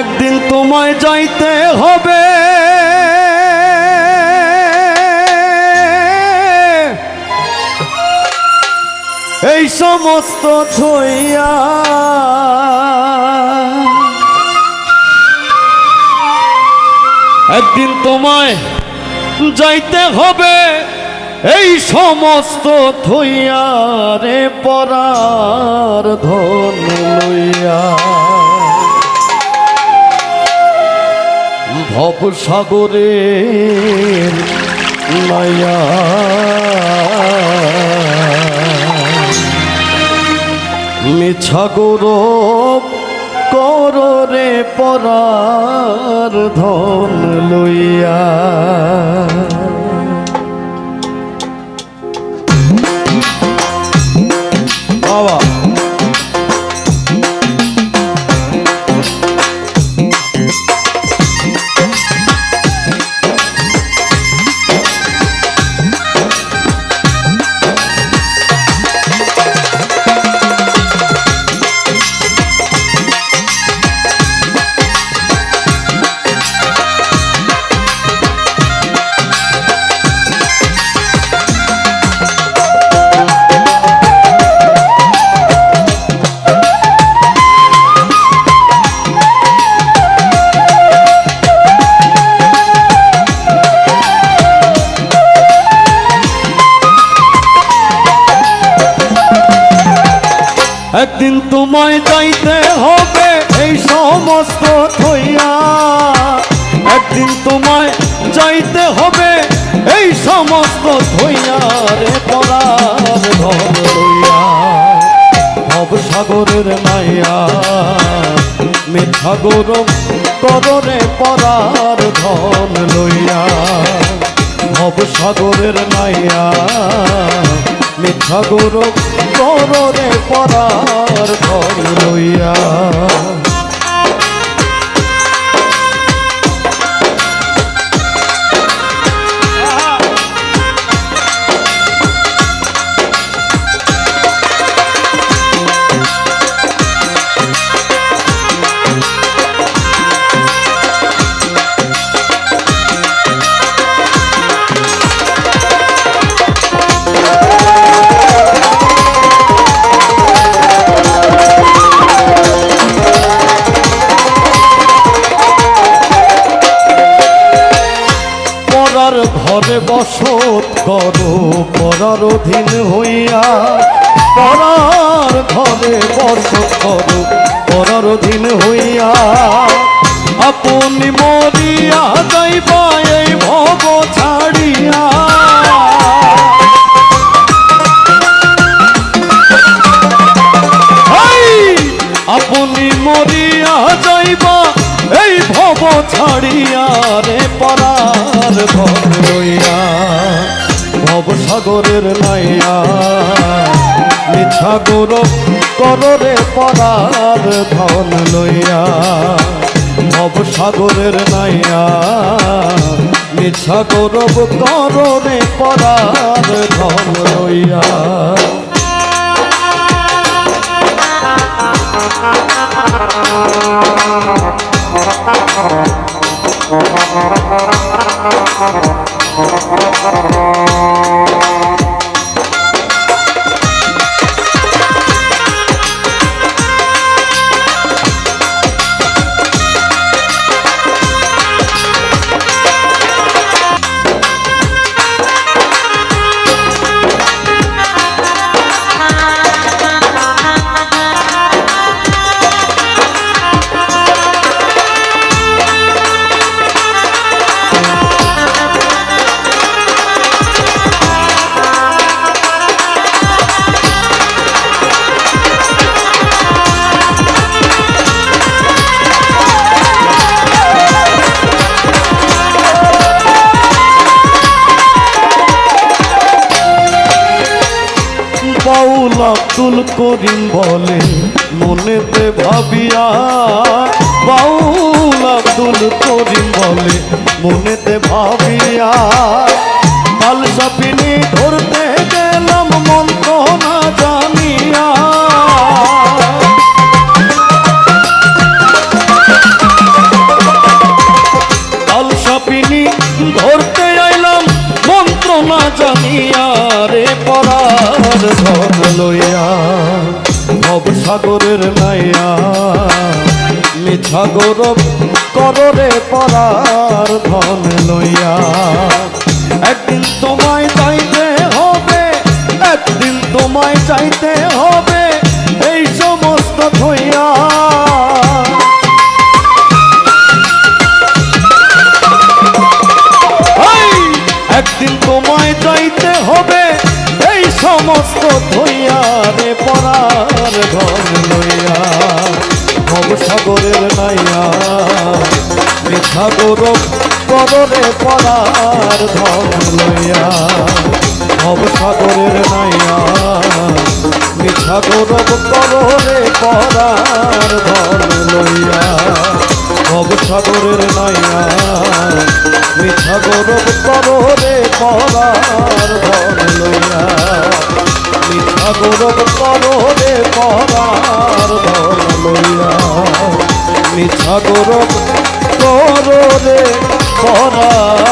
একদিন তোমায় যাইতে হবে। এই সমস্ত থইয়া একদিন তোমায় যাইতে হবে। এই সমস্ত থইয়া রে পরার ধন লইয়া। ভব সাগরে মায়া। মিছা গৌরব কররে পরার ধন লইয়া একদিন তোমায় যাইতে হবে, এই সমস্ত থইয়া একদিন তোমায় যাইতে হবে, এই সমস্ত থইয়া রে পরার ধন লইয়া ভব সাগরের মাইয়া মিথ্যা গৌরব কররে পরার ধন লইয়া। ভব সাগরের মাইয়া মিথ্যা গৌরব কররে পরার ধন পরার ঘরে বসত করো, পরার অধীন হইয়া পরার ঘরে বসত করো, পরার অধীন হইয়া আপনি মরিয়া যাইবা এই ভব ছাড়িয়া! আপনি মরিয়া যাইবা এই ভব ছাড়িয়া রে পরার ঘর লইয়া ভব সাগরের নাইয়া। মিছা গৌরব কররে পরার ধন লইয়া, ভব সাগরের নাইয়া। মিছা গৌরব কররে পরার ধন লইয়া। আব্দুল আব্দুল করিম বলে মনেতে ভাবিয়া বাউল আব্দুল করিম বলে মনেতে ভাবিয়া। কাল সাপিনি ধরতে গেলাম মন তো না জানিয়া। কাল সাপিনি ধরতে আইলাম মন্ত্র না জানিয়া রে পর পরার ধন লইয়া ভব সাগরের নাইয়া মিছা গৌরব কররে পরার ধন লইয়া। একদিন তোমায় চাইতে হবে, একদিন তোমায় চাইতে হবে, এই সমস্ত থইয়া এই সমস্ত ধইয়া পরার ঘর লইয়া। ভব সাগরের নাইয়া। মিঠা গৌরব কররে পরার ধন লইয়া। ভব সাগরের নাইয়া। মিঠা গৌরব কররে পরার ধন লইয়া। ভব সাগরের নাইয়া। মিঠা গৌরব কররে পরার ধন গৌরব পরে পরার ধন লইয়া। মিছা গৌরব পরার